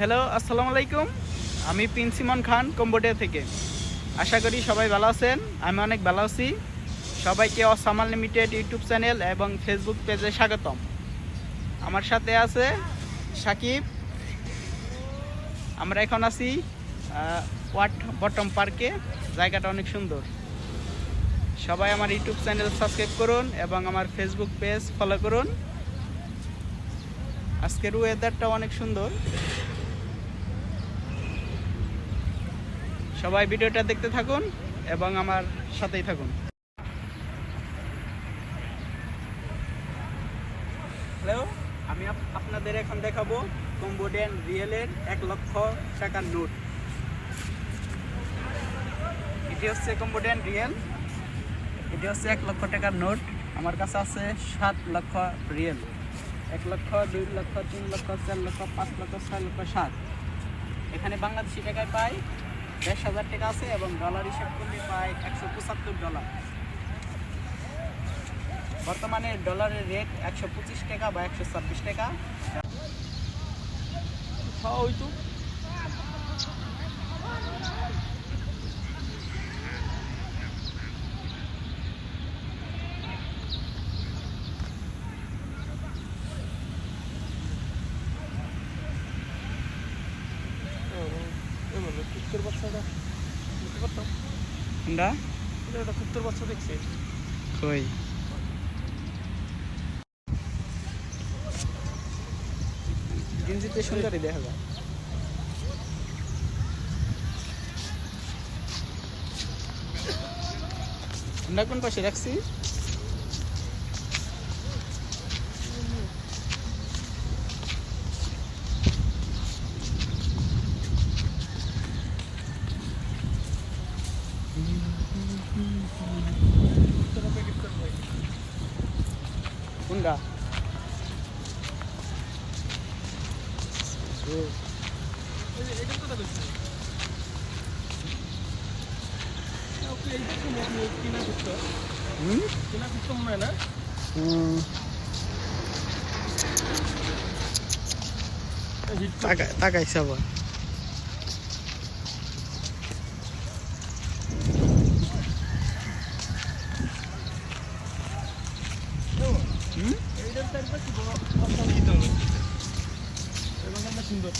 Hello আসসালামু আলাইকুম। আমি প্রিন্সিমন খান, কম্বোডিয়া থেকে। আশা করি সবাই ভালো আছেন। আমি অনেক ভালো আছি। সবাইকে অসামাল লিমিটেড ইউটিউব চ্যানেল এবং ফেসবুক পেজে স্বাগতম। আমার সাথে আছে সাকিব। আমরা এখন আছি ওয়াট বটম পার্কে। জায়গাটা অনেক সুন্দর। সবাই আমার ইউটিউব চ্যানেল সাবস্ক্রাইব করুন এবং আমার ফেসবুক পেজ ফলো করুন। আজকের ওয়েদারটা অনেক সুন্দর। সবাই ভিডিওটা দেখতে থাকুন এবং আমার সাথেই থাকুন। হ্যালো, আমি আপ- আপনাদের এখন দেখাবো কম্বোডিয়ান রিয়েলের এক লক্ষ টাকার নোট। এটি হচ্ছে কম্বোডিয়ান রিয়েল। এটি হচ্ছে এক লক্ষ টাকার নোট। আমার কাছে আছে সাত লক্ষ রিয়েল। এক লক্ষ, দুই লক্ষ, তিন লক্ষ, চার লক্ষ, পাঁচ লক্ষ, ছয় লক্ষ, সাত। এখানে বাংলাদেশি টাকায় পাই দশ হাজার টাকা আছে এবং ডলার হিসেব করলে প্রায় একশো পঁচাত্তর ডলার বর্তমানে ডলারের রেট একশো পঁচিশ টাকা বা একশো ছাব্বিশ টাকা। খাওয়া তো কুত্তর বাচ্চাটা বুঝতে পারতাম। আমরা ওটা কুত্তর বাচ্চা দেখছে। কই? গেঞ্জিতে সুন্দরই দেখা যায়। আমরা কোন পাশে রাখছি? কোনটা এই যে এটা সুন্দর।